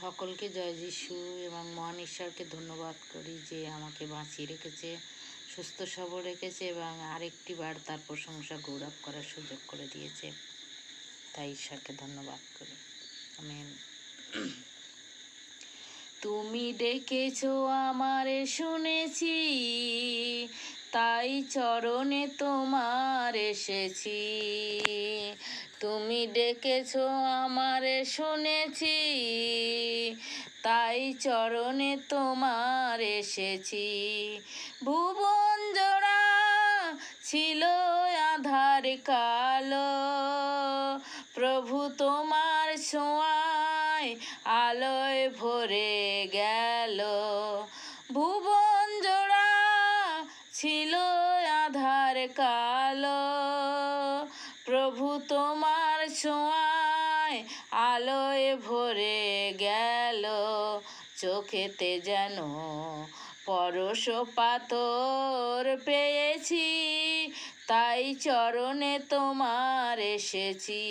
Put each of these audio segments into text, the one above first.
সকলকে জয় যিশু এবং মহান ঈশ্বরকে ধন্যবাদ করি যে আমাকে বাঁচিয়ে রেখেছে, সুস্থ সবল রেখেছে এবং আরেকটি বার তার প্রশংসা গৌরব করার সুযোগ করে দিয়েছে। তাই ঈশ্বরকে ধন্যবাদ করি। আমি তুমি ডেকেছো আমারে, শুনেছি। তাই চরণে তোমার এসেছি। তুমি ডেকেছ আমারে শুনেছি, তাই চরণে তোমার এসেছি। ভুবন জোড়া ছিল আধার কালো, প্রভু তোমার ছোঁয়ায় আলোয় ভরে গেল। ভুবন জোড়া ছিল আধার কালো, প্রভু তোমার ছোঁয়ায় আলোয় ভরে গেল, চোখেতে যেন পরশ পাথর পেয়েছি। তাই চরণে তোমার এসেছি।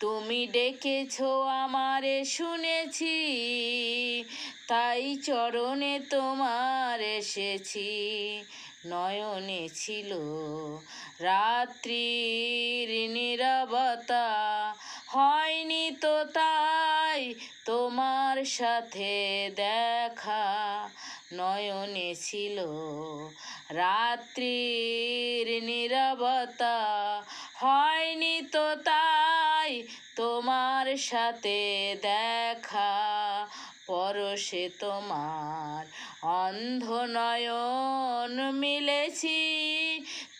তুমি ডেকেছো, আমারে শুনেছি। তাই চরণে তোমার এসেছি। নয়নে ছিল। রাত্রির নীরবতা। হয়নি তো তাই তোমার সাথে দেখা। নয়নে ছিল। রাত্রির নীরবতা। হয়নি তো তাই তোমার সাথে দেখা। পরশে তোমার অন্ধ নয়ন মিলেছি।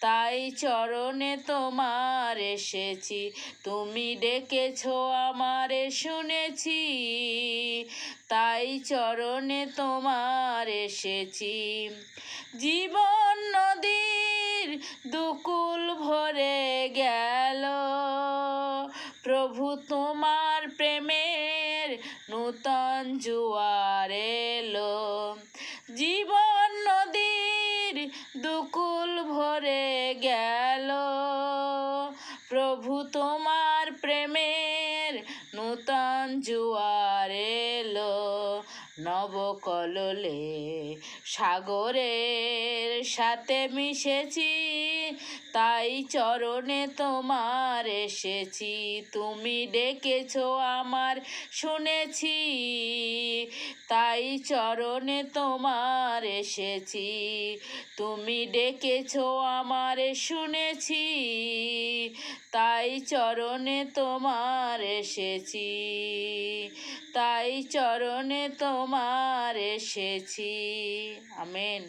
তাই চরণে তোমার এসেছি। তুমি ডেকেছো, আমারে শুনেছি। তাই চরণে তোমার এসেছি। জীবন নদীর দুকুল ভরে গেল। প্রভু প্রেমের নূতন জুয়ার এলো। জীবন নদীর দুকুল ভরে গেল। প্রভু তোমার প্রেমের নূতন জুয়ার এলো। নবকললে সাগরের সাথে মিশেছি। তাই চরণে তোমার এসেছি। তুমি ডেকেছো আমার, শুনেছি। তাই চরণে তোমার এসেছি। তুমি ডেকেছো আমার, শুনেছি। তাই চরণে তোমার এসেছি। তাই চরণে তোমার এসেছি। আমেন।